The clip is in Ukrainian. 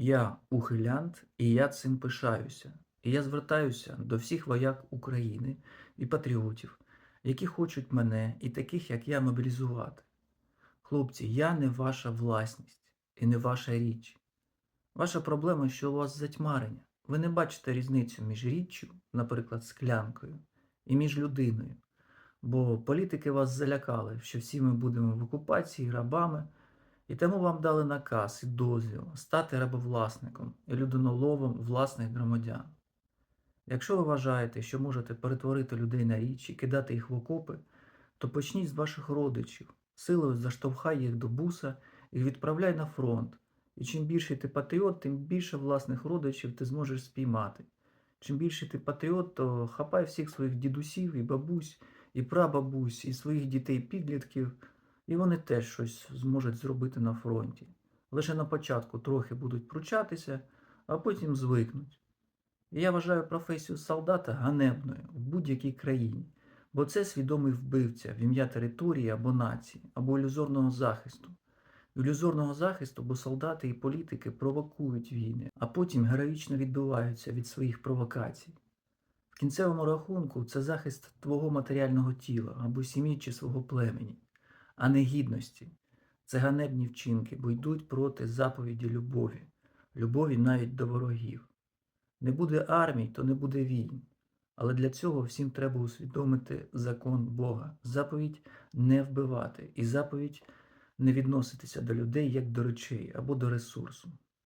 Я ухилянт, і я цим пишаюся. І я звертаюся до всіх вояк України і патріотів, які хочуть мене і таких, як я, мобілізувати. Хлопці, я не ваша власність і не ваша річ. Ваша проблема, що у вас затьмарення. Ви не бачите різницю між річчю, наприклад, склянкою, і між людиною. Бо політики вас залякали, що всі ми будемо в окупації рабами, і тому вам дали наказ і дозвіл стати рабовласником і людиноловом власних громадян. Якщо ви вважаєте, що можете перетворити людей на річ і кидати їх в окопи, то почніть з ваших родичів, силою заштовхай їх до буса і відправляй на фронт. І чим більше ти патріот, тим більше власних родичів ти зможеш спіймати. Чим більше ти патріот, то хапай всіх своїх дідусів і бабусь, і прабабусь, і своїх дітей-підлітків, і вони теж щось зможуть зробити на фронті. Лише на початку трохи будуть пручатися, а потім звикнуть. І я вважаю професію солдата ганебною в будь-якій країні, бо це свідомий вбивця в ім'я території або нації, або ілюзорного захисту. Ілюзорного захисту, бо солдати і політики провокують війни, а потім героїчно відбиваються від своїх провокацій. В кінцевому рахунку це захист твого матеріального тіла або сім'ї чи свого племені, а не гідності. Це ганебні вчинки, бо йдуть проти заповіді любові, любові навіть до ворогів. Не буде армій, то не буде війн. Але для цього всім треба усвідомити закон Бога, заповідь не вбивати і заповідь не відноситися до людей як до речей або до ресурсу.